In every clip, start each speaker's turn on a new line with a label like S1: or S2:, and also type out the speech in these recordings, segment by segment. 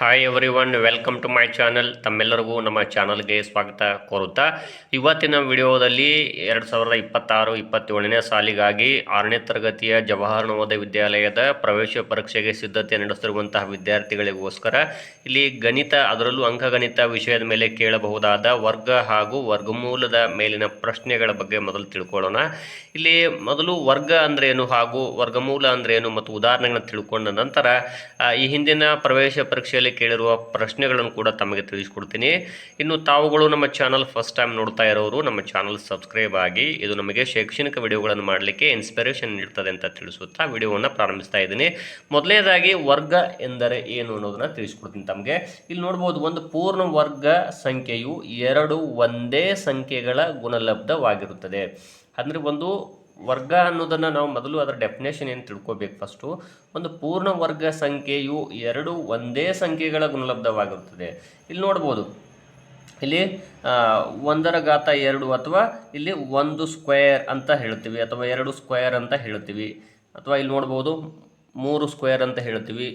S1: Hi everyone welcome to my channel ತಮ್ಮೆಲ್ಲರಿಗೂ ನಮ್ಮ ಚಾನಲ್ಗೆ ಸ್ವಾಗತ ಕೋರುತ್ತಾ. ಇವತ್ತಿನ ವಿಡಿಯೋದಲ್ಲಿ ಎರಡು ಸಾವಿರದ ಇಪ್ಪತ್ತಾರು, ಇಪ್ಪತ್ತೇಳನೇ ಸಾಲಿಗಾಗಿ ಆರನೇ ತರಗತಿಯ ಜವಾಹರ್ ನವೋದಯ ವಿದ್ಯಾಲಯದ ಪ್ರವೇಶ ಪರೀಕ್ಷೆಗೆ ಸಿದ್ಧತೆ ನಡೆಸುತ್ತಿರುವಂತಹ ವಿದ್ಯಾರ್ಥಿಗಳಿಗೋಸ್ಕರ ಇಲ್ಲಿ ಗಣಿತ, ಅದರಲ್ಲೂ ಅಂಕಗಣಿತ ವಿಷಯದ ಮೇಲೆ ಕೇಳಬಹುದಾದ ವರ್ಗ ಹಾಗೂ ವರ್ಗಮೂಲದ ಮೇಲಿನ ಪ್ರಶ್ನೆಗಳ ಬಗ್ಗೆ ಮೊದಲು ತಿಳ್ಕೊಳ್ಳೋಣ. ಇಲ್ಲಿ ಮೊದಲು ವರ್ಗ ಅಂದ್ರೇನು ಹಾಗೂ ವರ್ಗಮೂಲ ಅಂದ್ರೇನು ಮತ್ತು ಉದಾಹರಣೆಗಳನ್ನು ತಿಳ್ಕೊಂಡ ನಂತರ ಈ ಹಿಂದಿನ ಪ್ರವೇಶ ಪರೀಕ್ಷೆಯಲ್ಲಿ ಕೇಳಿರುವ ಪ್ರಶ್ನೆಗಳನ್ನು ಕೂಡ ತಮಗೆ ತಿಳಿಸ್ಕೊಡ್ತೀನಿ. ಇನ್ನು ತಾವುಗಳು ನಮ್ಮ ಚಾನಲ್ ಫಸ್ಟ್ ಟೈಮ್ ನೋಡ್ತಾ ಇರೋರು, ನಮ್ಮ ಚಾನಲ್ ಸಬ್ಸ್ಕ್ರೈಬ್ ಆಗಿ, ಇದು ನಮಗೆ ಶೈಕ್ಷಣಿಕ ವಿಡಿಯೋಗಳನ್ನು ಮಾಡಲಿಕ್ಕೆ ಇನ್ಸ್ಪಿರೇಷನ್ ನೀಡ್ತದೆ ಅಂತ ತಿಳಿಸುತ್ತಾ ವಿಡಿಯೋವನ್ನು ಪ್ರಾರಂಭಿಸ್ತಾ ಇದ್ದೀನಿ. ಮೊದಲನೇದಾಗಿ ವರ್ಗ ಎಂದರೆ ಏನು ಅನ್ನೋದನ್ನ ತಿಳಿಸ್ಕೊಡ್ತೀನಿ ತಮಗೆ. ಇಲ್ಲಿ ನೋಡ್ಬೋದು, ಒಂದು ಪೂರ್ಣ ವರ್ಗ ಸಂಖ್ಯೆಯು ಎರಡು ಒಂದೇ ಸಂಖ್ಯೆಗಳ ಗುಣಲಬ್ಧವಾಗಿರುತ್ತದೆ. ಅಂದರೆ ಒಂದು ವರ್ಗ ಅನ್ನೋದನ್ನು ನಾವು ಮೊದಲು ಅದರ ಡೆಫಿನೇಷನ್ ಏನು ತಿಳ್ಕೋಬೇಕು ಫಸ್ಟು ಒಂದು ಪೂರ್ಣ ವರ್ಗ ಸಂಖ್ಯೆಯು ಎರಡು ಒಂದೇ ಸಂಖ್ಯೆಗಳ ಗುಣಲಬ್ಧವಾಗಿರುತ್ತದೆ. ಇಲ್ಲಿ ನೋಡ್ಬೋದು. ಇಲ್ಲಿ ಒಂದರ ಘಾತ ಎರಡು ಅಥವಾ ಇಲ್ಲಿ ಒಂದು ಸ್ಕ್ವೇರ್ ಅಂತ ಹೇಳ್ತೀವಿ ಅಥವಾ ಎರಡು ಸ್ಕ್ವೇರ್ ಅಂತ ಹೇಳ್ತೀವಿ. ಅಥವಾ ಇಲ್ಲಿ ನೋಡ್ಬೋದು, ಮೂರು ಸ್ಕ್ವೇರ್ ಅಂತ ಹೇಳ್ತೀವಿ.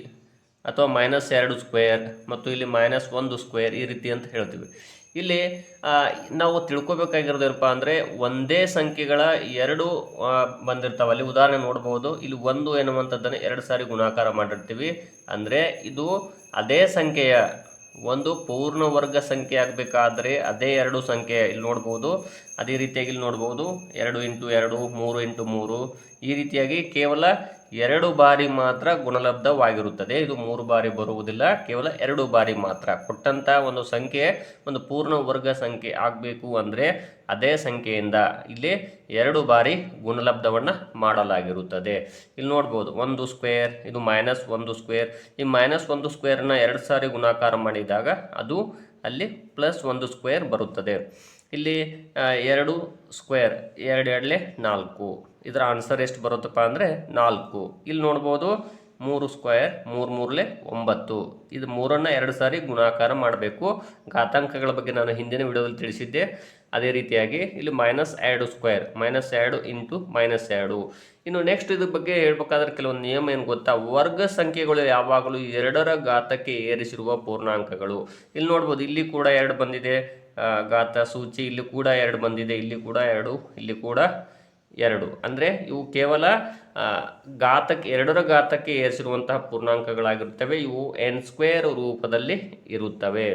S1: ಅಥವಾ ಮೈನಸ್ ಎರಡು ಸ್ಕ್ವೇರ್ ಮತ್ತು ಇಲ್ಲಿ ಮೈನಸ್ ಒಂದು ಸ್ಕ್ವೇರ್ ಈ ರೀತಿ ಅಂತ ಹೇಳ್ತೀವಿ. ಇಲ್ಲಿ ನಾವು ತಿಳ್ಕೊಬೇಕಾಗಿರೋದು ಏನಪ್ಪ ಅಂದರೆ ಒಂದೇ ಸಂಖ್ಯೆಗಳ ಎರಡು ಬಂದಿರ್ತಾವೆ. ಅಲ್ಲಿ ಉದಾಹರಣೆ ನೋಡ್ಬೋದು. ಇಲ್ಲಿ ಒಂದು ಎನ್ನುವಂಥದ್ದನ್ನು ಎರಡು ಸಾರಿ ಗುಣಾಕಾರ ಮಾಡಿರ್ತೀವಿ. ಅಂದರೆ ಇದು ಅದೇ ಸಂಖ್ಯೆಯ ಒಂದು ಪೂರ್ಣ ವರ್ಗ ಸಂಖ್ಯೆ ಆಗಬೇಕಾದ್ರೆ ಅದೇ ಎರಡು ಸಂಖ್ಯೆ ಇಲ್ಲಿ ನೋಡ್ಬೋದು. ಅದೇ ರೀತಿಯಾಗಿ ಇಲ್ಲಿ ನೋಡ್ಬೋದು, ಎರಡು ಇಂಟು ಎರಡು, ಮೂರು ಇಂಟು ಮೂರು. ಈ ರೀತಿಯಾಗಿ ಕೇವಲ ಎರಡು ಬಾರಿ ಮಾತ್ರ ಗುಣಲಬ್ಧವಾಗಿರುತ್ತದೆ. ಇದು ಮೂರು ಬಾರಿ ಬರುವುದಿಲ್ಲ, ಕೇವಲ ಎರಡು ಬಾರಿ ಮಾತ್ರ. ಕೊಟ್ಟಂಥ ಒಂದು ಸಂಖ್ಯೆ, ಒಂದು ಪೂರ್ಣ ವರ್ಗ ಸಂಖ್ಯೆ ಆಗಬೇಕು ಅಂದರೆ ಅದೇ ಸಂಖ್ಯೆಯಿಂದ ಇಲ್ಲಿ ಎರಡು ಬಾರಿ ಗುಣಲಬ್ಧವನ್ನು ಮಾಡಲಾಗಿರುತ್ತದೆ. ಇಲ್ಲಿ ನೋಡ್ಬೋದು, ಒಂದು ಸ್ಕ್ವೇರ್, ಇದು ಮೈನಸ್ ಒಂದು ಸ್ಕ್ವೇರ್. ಈ ಮೈನಸ್ ಒಂದು ಸ್ಕ್ವೇರ್ನ ಎರಡು ಸಾರಿ ಗುಣಾಕಾರ ಮಾಡಿದಾಗ ಅದು ಅಲ್ಲಿ ಪ್ಲಸ್ ಒಂದು ಸ್ಕ್ವೇರ್ ಬರುತ್ತದೆ. ಇಲ್ಲಿ ಎರಡು ಸ್ಕ್ವೇರ್ ಎರಡು ಎರಡಲೆ ನಾಲ್ಕು. ಇದರ ಆನ್ಸರ್ ಎಷ್ಟು ಬರುತ್ತಪ್ಪ ಅಂದರೆ ನಾಲ್ಕು. ಇಲ್ಲಿ ನೋಡ್ಬೋದು, ಮೂರು ಸ್ಕ್ವೇರ್ ಮೂರು ಮೂರಲೆ ಒಂಬತ್ತು. ಇದು ಮೂರನ್ನು ಎರಡು ಸಾರಿ ಗುಣಾಕಾರ ಮಾಡಬೇಕು. ಘಾತಾಂಕಗಳ ಬಗ್ಗೆ ನಾನು ಹಿಂದಿನ ವಿಡಿಯೋದಲ್ಲಿ ತಿಳಿಸಿದ್ದೆ. ಅದೇ ರೀತಿಯಾಗಿ ಇಲ್ಲಿ ಮೈನಸ್ ಎರಡು ಸ್ಕ್ವೇರ್ ಮೈನಸ್ ಎರಡು ಇಂಟು ಮೈನಸ್ ಎರಡು. ಇನ್ನು ನೆಕ್ಸ್ಟ್ ಇದ್ರ ಬಗ್ಗೆ ಹೇಳ್ಬೇಕಾದ್ರೆ ಕೆಲವೊಂದು ನಿಯಮ ಏನು ಗೊತ್ತಾ? ವರ್ಗ ಸಂಖ್ಯೆಗಳು ಯಾವಾಗಲೂ ಎರಡರ ಘಾತಕ್ಕೆ ಏರಿಸಿರುವ ಪೂರ್ಣಾಂಕಗಳು. ಇಲ್ಲಿ ನೋಡ್ಬೋದು, ಇಲ್ಲಿ ಕೂಡ ಎರಡು ಬಂದಿದೆ. ಘಾತ ಸೂಚಿ ಇಲ್ಲಿ ಕೂಡ ಎರಡು ಬಂದಿದೆ, ಇಲ್ಲಿ ಕೂಡ ಎರಡು, ಇಲ್ಲಿ ಕೂಡ ಎರಡು. ಅಂದರೆ ಇವು ಕೇವಲ ಘಾತಕ್ಕೆ, ಎರಡರ ಘಾತಕ್ಕೆ ಏರಿಸಿರುವಂತಹ ಪೂರ್ಣಾಂಕಗಳಾಗಿರುತ್ತವೆ. ಇವು ಎನ್ ಸ್ಕ್ವೇರ್ ರೂಪದಲ್ಲಿ ಇರುತ್ತವೆ.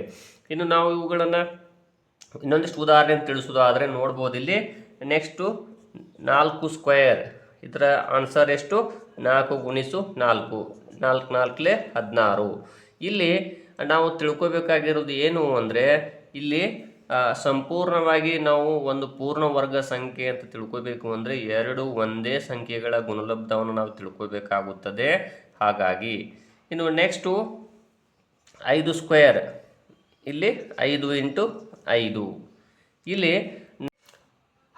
S1: ಇನ್ನು ನಾವು ಇವುಗಳನ್ನು ಇನ್ನೊಂದಿಷ್ಟು ಉದಾಹರಣೆ ತಿಳಿಸೋದಾದರೆ ನೋಡ್ಬೋದು ಇಲ್ಲಿ. ನೆಕ್ಸ್ಟು ನಾಲ್ಕು ಸ್ಕ್ವೇರ್ ಇದರ ಆನ್ಸರ್ ಎಷ್ಟು? ನಾಲ್ಕು ಗುಣಿಸು ನಾಲ್ಕು. ನಾಲ್ಕು ನಾಲ್ಕಲೆ ಹದಿನಾರು. ಇಲ್ಲಿ ನಾವು ತಿಳ್ಕೊಬೇಕಾಗಿರೋದು ಏನು ಅಂದರೆ ಇಲ್ಲಿ ಸಂಪೂರ್ಣವಾಗಿ ನಾವು ಒಂದು ಪೂರ್ಣ ವರ್ಗ ಸಂಖ್ಯೆ ಅಂತ ತಿಳ್ಕೋಬೇಕು ಅಂದರೆ ಎರಡು ಒಂದೇ ಸಂಖ್ಯೆಗಳ ಗುಣಲಬ್ಧವನ್ನು ನಾವು ತಿಳ್ಕೊಬೇಕಾಗುತ್ತದೆ. ಹಾಗಾಗಿ, ಇನ್ನು ನೆಕ್ಸ್ಟು ಐದು ಸ್ಕ್ವೇರ್ ಇಲ್ಲಿ ಐದು ಇಂಟು ಐದು. ಇಲ್ಲಿ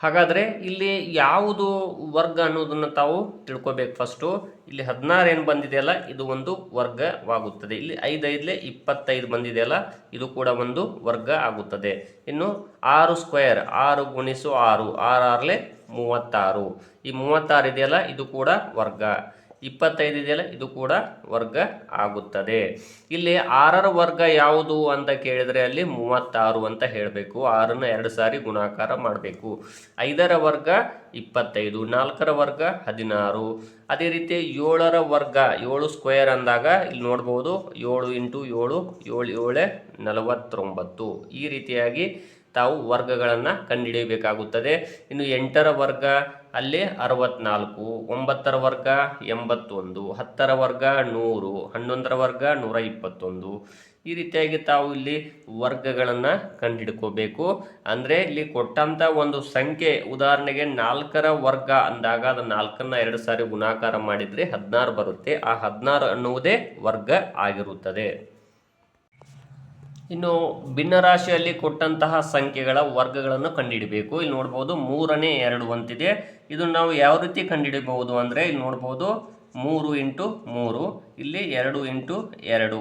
S1: ಹಾಗಾದರೆ ಇಲ್ಲಿ ಯಾವುದು ವರ್ಗ ಅನ್ನೋದನ್ನು ತಾವು ತಿಳ್ಕೊಬೇಕು ಫಸ್ಟು ಇಲ್ಲಿ ಹದಿನಾರು ಏನು ಬಂದಿದೆಯಲ್ಲ, ಇದು ಒಂದು ವರ್ಗವಾಗುತ್ತದೆ. ಇಲ್ಲಿ ಐದು ಐದಲೇ ಇಪ್ಪತ್ತೈದು ಬಂದಿದೆಯಲ್ಲ, ಇದು ಕೂಡ ಒಂದು ವರ್ಗ ಆಗುತ್ತದೆ. ಇನ್ನು ಆರು ಸ್ಕ್ವೇರ್ ಆರು ಗುಣಿಸು ಆರು ಆರು ಆರಲೆ ಮೂವತ್ತಾರು. ಈ ಮೂವತ್ತಾರು ಇದೆಯಲ್ಲ, ಇದು ಕೂಡ ವರ್ಗ. ಇಪ್ಪತ್ತೈದು ಇದೆಯಲ್ಲ? ಇದು ಕೂಡ ವರ್ಗ ಆಗುತ್ತದೆ. ಇಲ್ಲಿ ಆರರ ವರ್ಗ ಯಾವುದು ಅಂತ ಕೇಳಿದರೆ ಅಲ್ಲಿ ಮೂವತ್ತಾರು ಅಂತ ಹೇಳಬೇಕು. ಆರನ್ನು ಎರಡು ಸಾರಿ ಗುಣಾಕಾರ ಮಾಡಬೇಕು. ಐದರ ವರ್ಗ ಇಪ್ಪತ್ತೈದು, ನಾಲ್ಕರ ವರ್ಗ ಹದಿನಾರು. ಅದೇ ರೀತಿ ಏಳರ ವರ್ಗ, ಏಳು ಸ್ಕ್ವೇರ್ ಅಂದಾಗ ಇಲ್ಲಿ ನೋಡ್ಬೋದು ಏಳು ಇಂಟು ಏಳು ಏಳು, ಏಳೆ ನಲವತ್ತೊಂಬತ್ತು. ಈ ರೀತಿಯಾಗಿ ತಾವು ವರ್ಗಗಳನ್ನು ಕಂಡುಹಿಡಿಯಬೇಕಾಗುತ್ತದೆ ಇನ್ನು ಎಂಟರ ವರ್ಗ ಅಲ್ಲಿ ಅರವತ್ನಾಲ್ಕು, ಒಂಬತ್ತರ ವರ್ಗ ಎಂಬತ್ತೊಂದು, ಹತ್ತರ ವರ್ಗ ನೂರು, ಹನ್ನೊಂದರ ವರ್ಗ ನೂರ ಇಪ್ಪತ್ತೊಂದು. ಈ ರೀತಿಯಾಗಿ ತಾವು ಇಲ್ಲಿ ವರ್ಗಗಳನ್ನು ಕಂಡುಹಿಡ್ಕೋಬೇಕು ಅಂದರೆ ಇಲ್ಲಿ ಕೊಟ್ಟಂಥ ಒಂದು ಸಂಖ್ಯೆ, ಉದಾಹರಣೆಗೆ ನಾಲ್ಕರ ವರ್ಗ ಅಂದಾಗ ಅದು ನಾಲ್ಕನ್ನು ಎರಡು ಸಾರಿ ಗುಣಾಕಾರ ಮಾಡಿದರೆ ಹದಿನಾರು ಬರುತ್ತೆ. ಆ ಹದಿನಾರು ಅನ್ನುವುದೇ ವರ್ಗ ಆಗಿರುತ್ತದೆ. ಇನ್ನು ಭಿನ್ನರಾಶಿಯಲ್ಲಿ ಕೊಟ್ಟಂತಹ ಸಂಖ್ಯೆಗಳ ವರ್ಗಗಳನ್ನು ಕಂಡುಹಿಡಬೇಕು. ಇಲ್ಲಿ ನೋಡ್ಬೋದು ಮೂರನೇ ಎರಡು ಅಂತಿದೆ. ಇದು ನಾವು ಯಾವ ರೀತಿ ಕಂಡುಹಿಡಬಹುದು ಅಂದರೆ ಇಲ್ಲಿ ನೋಡ್ಬೋದು ಮೂರು ಇಂಟು ಮೂರು, ಇಲ್ಲಿ ಎರಡು ಇಂಟು ಎರಡು.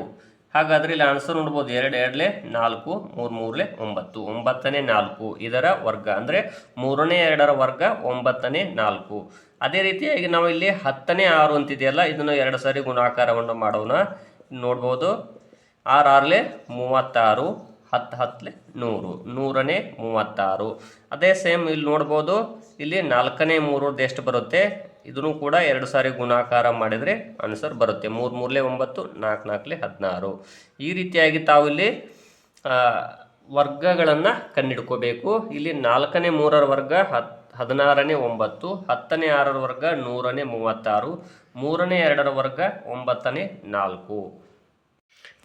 S1: ಹಾಗಾದರೆ ಇಲ್ಲಿ ಆನ್ಸರ್ ನೋಡ್ಬೋದು ಎರಡು, ಎರಡಲೆ ನಾಲ್ಕು, ಮೂರು, ಮೂರಲೆ ಒಂಬತ್ತು. ಒಂಬತ್ತನೇ ನಾಲ್ಕು ಇದರ ವರ್ಗ ಅಂದರೆ ಮೂರನೇ ಎರಡರ ವರ್ಗ ಒಂಬತ್ತನೇ ನಾಲ್ಕು. ಅದೇ ರೀತಿಯಾಗಿ ನಾವು ಇಲ್ಲಿ ಹತ್ತನೇ ಆರು ಅಂತಿದೆಯಲ್ಲ, ಇದನ್ನು ಎರಡು ಸಾರಿ ಗುಣಾಕಾರವನ್ನು ಮಾಡೋಣ. ನೋಡ್ಬೋದು ಆರು ಆರ್ಲೆ ಮೂವತ್ತಾರು, ಹತ್ತು ಹತ್ತಲೆ ನೂರು, ನೂರನೇ ಮೂವತ್ತಾರು. ಅದೇ ಸೇಮ್ ಇಲ್ಲಿ ನೋಡ್ಬೋದು. ಇಲ್ಲಿ ನಾಲ್ಕನೇ ಮೂರದ್ದು ಎಷ್ಟು ಬರುತ್ತೆ. ಇದನ್ನು ಕೂಡ ಎರಡು ಸಾರಿ ಗುಣಾಕಾರ ಮಾಡಿದರೆ ಆನ್ಸರ್ ಬರುತ್ತೆ. ಮೂರು ಮೂರಲೆ ಒಂಬತ್ತು, ನಾಲ್ಕು ನಾಲ್ಕಲೆ ಹದಿನಾರು. ಈ ರೀತಿಯಾಗಿ ತಾವು ಇಲ್ಲಿ ವರ್ಗಗಳನ್ನು ಕಂಡಿಡ್ಕೋಬೇಕು ಇಲ್ಲಿ ನಾಲ್ಕನೇ ಮೂರರ ವರ್ಗ ಹತ್, ಹದಿನಾರನೇ ಒಂಬತ್ತು, ಹತ್ತನೇ ಆರರ ವರ್ಗ ನೂರನೇ ಮೂವತ್ತಾರು, ಮೂರನೇ ಎರಡರ ವರ್ಗ ಒಂಬತ್ತನೇ ನಾಲ್ಕು.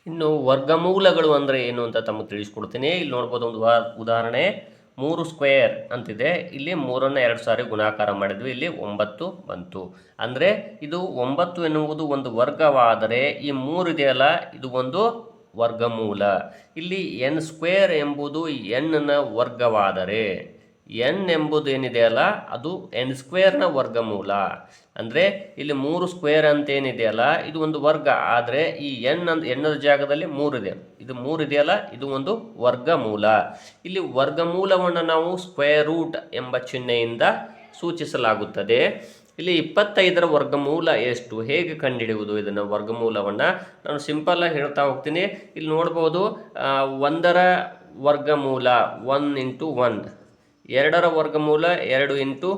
S1: ಇನ್ನು ವರ್ಗಮೂಲಗಳು ಅಂದರೆ ಏನು ಅಂತ ತಮಗೆ ತಿಳಿಸ್ಕೊಡ್ತೀನಿ. ಇಲ್ಲಿ ನೋಡ್ಬೋದು ಒಂದು ಉದಾ- ಉದಾಹರಣೆ, ಮೂರು ಸ್ಕ್ವೇರ್ ಅಂತಿದೆ. ಇಲ್ಲಿ ಮೂರನ್ನು ಎರಡು ಸಾರಿ ಗುಣಾಕಾರ ಮಾಡಿದ್ವಿ. ಇಲ್ಲಿ ಒಂಬತ್ತು ಬಂತು. ಅಂದರೆ ಇದು ಒಂಬತ್ತು ಎನ್ನುವುದು ಒಂದು ವರ್ಗವಾದರೆ ಈ ಮೂರು ಇದೆಯಲ್ಲ, ಇದು ಒಂದು ವರ್ಗಮೂಲ. ಇಲ್ಲಿ ಎನ್ ಸ್ಕ್ವೇರ್ ಎಂಬುದು ಎನ್ನ ವರ್ಗವಾದರೆ. ಎನ್ ಎಂಬುದು ಏನಿದೆಯಲ್ಲ ಅದು ಎನ್ ಸ್ಕ್ವೇರ್ನ ವರ್ಗಮೂಲ. ಅಂದರೆ ಇಲ್ಲಿ ಮೂರು ಸ್ಕ್ವೇರ್ ಅಂತ ಏನಿದೆಯಲ್ಲ ಇದು ಒಂದು ವರ್ಗ. ಆದರೆ ಈ ಎನ್ ಅಂತ ಎನ್ನದ ಜಾಗದಲ್ಲಿ ಮೂರಿದೆ ಇದು. ಮೂರು ಇದೆಯಲ್ಲ ಇದು ಒಂದು ವರ್ಗಮೂಲ. ಇಲ್ಲಿ ವರ್ಗಮೂಲವನ್ನು ನಾವು ಸ್ಕ್ವೇರ್ ರೂಟ್ ಎಂಬ ಚಿಹ್ನೆಯಿಂದ ಸೂಚಿಸಲಾಗುತ್ತದೆ. ಇಲ್ಲಿ ಇಪ್ಪತ್ತೈದರ ವರ್ಗಮೂಲ ಎಷ್ಟು? ಹೇಗೆ ಕಂಡುಹಿಡಿಯುವುದು ಇದನ್ನು ವರ್ಗಮೂಲವನ್ನು? ನಾನು ಸಿಂಪಲ್ಲಾಗಿ ಹೇಳ್ತಾ ಹೋಗ್ತೀನಿ. ಇಲ್ಲಿ ನೋಡ್ಬೋದು ಒಂದರ ವರ್ಗಮೂಲ, ಒನ್ ಇಂಟು ಒನ್. ಎರಡರ ವರ್ಗಮೂಲ ಎರಡು ಇಂಟು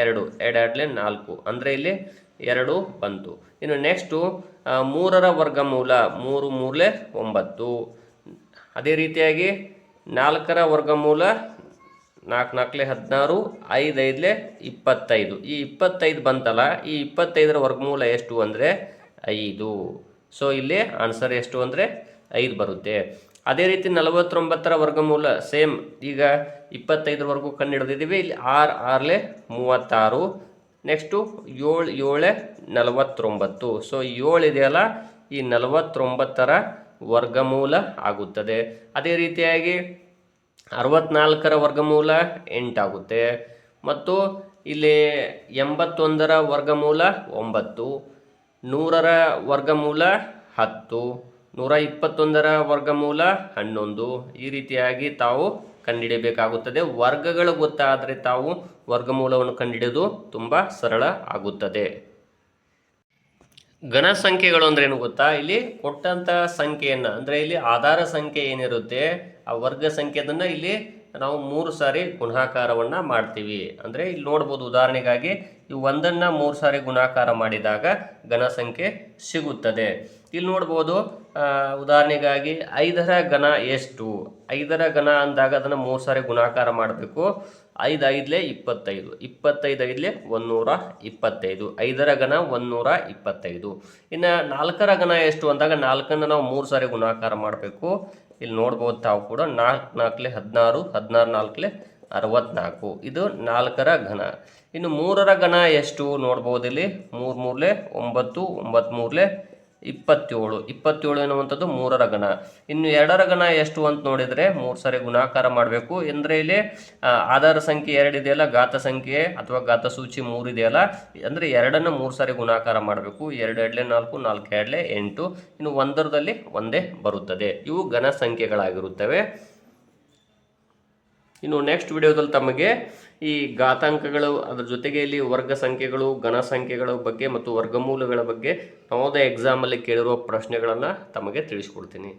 S1: ಎರಡು ಎರಡೆರಡಲೆ ನಾಲ್ಕು. ಅಂದರೆ ಇಲ್ಲಿ ಎರಡು ಬಂತು. ಇನ್ನು ನೆಕ್ಸ್ಟು ಮೂರರ ವರ್ಗಮೂಲ ಮೂರು ಮೂರಲೆ ಒಂಬತ್ತು. ಅದೇ ರೀತಿಯಾಗಿ ನಾಲ್ಕರ ವರ್ಗಮೂಲ ನಾಲ್ಕು ನಾಲ್ಕಲೆ ಹದಿನಾರು, ಐದು ಐದಲೆ ಇಪ್ಪತ್ತೈದು. ಈ ಇಪ್ಪತ್ತೈದು ಬಂತಲ್ಲ, ಈ ಇಪ್ಪತ್ತೈದರ ವರ್ಗಮೂಲ ಎಷ್ಟು ಅಂದರೆ ಐದು. ಸೊ ಇಲ್ಲಿ ಆನ್ಸರ್ ಎಷ್ಟು ಅಂದರೆ ಐದು ಬರುತ್ತೆ. ಅದೇ ರೀತಿ ನಲವತ್ತೊಂಬತ್ತರ ವರ್ಗಮೂಲ ಸೇಮ್ ಈಗ ಇಪ್ಪತ್ತೈದರವರೆಗೂ ಕಂಡು ಹಿಡಿದಿದ್ದೀವಿ ಇಲ್ಲಿ ಆರು, ಆರ್ಲೆ ಮೂವತ್ತಾರು ನೆಕ್ಸ್ಟು ಏಳು, ಏಳೆ ನಲವತ್ತೊಂಬತ್ತು. ಸೊ ಏಳು ಇದೆಯಲ್ಲ, ಈ ನಲವತ್ತೊಂಬತ್ತರ ವರ್ಗಮೂಲ ಆಗುತ್ತದೆ. ಅದೇ ರೀತಿಯಾಗಿ ಅರವತ್ನಾಲ್ಕರ ವರ್ಗಮೂಲ ಎಂಟಾಗುತ್ತೆ. ಮತ್ತು ಇಲ್ಲಿ ಎಂಬತ್ತೊಂದರ ವರ್ಗಮೂಲ ಒಂಬತ್ತು, ನೂರರ ವರ್ಗಮೂಲ ಹತ್ತು. ನೂರ ಇಪ್ಪತ್ತೊಂದರ ವರ್ಗಮೂಲ ಹನ್ನೊಂದು. ಈ ರೀತಿಯಾಗಿ ತಾವು ಕಂಡುಹಿಡಿಯಬೇಕಾಗುತ್ತದೆ ವರ್ಗಗಳು ಗೊತ್ತಾದರೆ ತಾವು ವರ್ಗಮೂಲವನ್ನು ಕಂಡುಹಿಡಿಯೋದು ತುಂಬ ಸರಳ ಆಗುತ್ತದೆ. ಘನ ಸಂಖ್ಯೆಗಳು ಅಂದ್ರೆ ಏನು ಗೊತ್ತಾ? ಇಲ್ಲಿ ಕೊಟ್ಟಂತಹ ಸಂಖ್ಯೆಯನ್ನು, ಅಂದ್ರೆ ಇಲ್ಲಿ ಆಧಾರ ಸಂಖ್ಯೆ ಏನಿರುತ್ತೆ, ಆ ವರ್ಗ ಸಂಖ್ಯೆದನ್ನು ಇಲ್ಲಿ ನಾವು ಮೂರು ಸಾರಿ ಗುಣಾಕಾರವನ್ನು ಮಾಡ್ತೀವಿ. ಅಂದರೆ ಇಲ್ಲಿ ನೋಡ್ಬೋದು ಉದಾಹರಣೆಗಾಗಿ ಈ ಒಂದನ್ನು ಮೂರು ಸಾರಿ ಗುಣಾಕಾರ ಮಾಡಿದಾಗ ಘನ ಸಂಖ್ಯೆ ಸಿಗುತ್ತದೆ. ಇಲ್ಲಿ ನೋಡ್ಬೋದು ಉದಾಹರಣೆಗಾಗಿ ಐದರ ಘನ ಎಷ್ಟು? ಐದರ ಘನ ಅಂದಾಗ ಅದನ್ನು ಮೂರು ಸಾರಿ ಗುಣಾಕಾರ ಮಾಡಬೇಕು. ಐದು ಐದಲೇ ಇಪ್ಪತ್ತೈದು. ಇಪ್ಪತ್ತೈದು ಐದಲೇ ಒಂದೂರ ಇಪ್ಪತ್ತೈದು. ಐದರ ಘನ ಒಂದೂರ ಇಪ್ಪತ್ತೈದು. ಇನ್ನು ನಾಲ್ಕರ ಘನ ಎಷ್ಟು ಅಂದಾಗ ನಾಲ್ಕನ್ನು ನಾವು ಮೂರು ಸಾರಿ ಗುಣಾಕಾರ ಮಾಡಬೇಕು. ಇಲ್ಲಿ ನೋಡ್ಬೋದು ತಾವು ಕೂಡ ನಾಲ್ಕು ನಾಲ್ಕಲೆ ಹದಿನಾರು ಹದಿನಾರು ನಾಲ್ಕಲೆ ಅರವತ್ನಾಲ್ಕು. ಇದು ನಾಲ್ಕರ ಘನ. ಇನ್ನು ಮೂರರ ಘನ ಎಷ್ಟು ನೋಡ್ಬೋದು ಇಲ್ಲಿ? ಮೂರು ಮೂರಲೆ ಒಂಬತ್ತು ಒಂಬತ್ತು ಮೂರಲೆ ಇಪ್ಪತ್ತೇಳು. ಇಪ್ಪತ್ತೇಳು ಎನ್ನುವಂಥದ್ದು ಮೂರರ ಗಣ ಇನ್ನು ಎರಡರ ಗಣ ಎಷ್ಟು ಅಂತ ನೋಡಿದರೆ ಮೂರು ಸಾರಿ ಗುಣಾಕಾರ ಮಾಡಬೇಕು. ಅಂದರೆ ಇಲ್ಲಿ ಆಧಾರ ಸಂಖ್ಯೆ ಎರಡಿದೆಯಲ್ಲ ಘಾತ ಸಂಖ್ಯೆ ಅಥವಾ ಘಾತ ಸೂಚಿ ಮೂರು ಇದೆಯಲ್ಲ, ಅಂದರೆ ಎರಡನ್ನು ಮೂರು ಸಾರಿ ಗುಣಾಕಾರ ಮಾಡಬೇಕು. ಎರಡು ಎರಡಲೆ ನಾಲ್ಕು ನಾಲ್ಕು ಎರಡಲೆ ಎಂಟು. ಇನ್ನು ಒಂದರದಲ್ಲಿ ಒಂದೇ ಬರುತ್ತದೆ. ಇವು ಘನ ಸಂಖ್ಯೆಗಳಾಗಿರುತ್ತವೆ. ಇನ್ನು ನೆಕ್ಸ್ಟ್ ವಿಡಿಯೋದಲ್ಲಿ ತಮಗೆ ಈ ಘಾತಾಂಕಗಳು ಅದರ ಜೊತೆಗೆ ಇಲ್ಲಿ ವರ್ಗ ಸಂಖ್ಯೆಗಳು, ಘನ ಸಂಖ್ಯೆಗಳ ಬಗ್ಗೆ ಮತ್ತು ವರ್ಗಮೂಲಗಳ ಬಗ್ಗೆ ನವೋದಯ ಎಕ್ಸಾಮಲ್ಲಿ ಕೇಳಿರುವ ಪ್ರಶ್ನೆಗಳನ್ನು ತಮಗೆ ತಿಳಿಸ್ಕೊಡ್ತೀನಿ.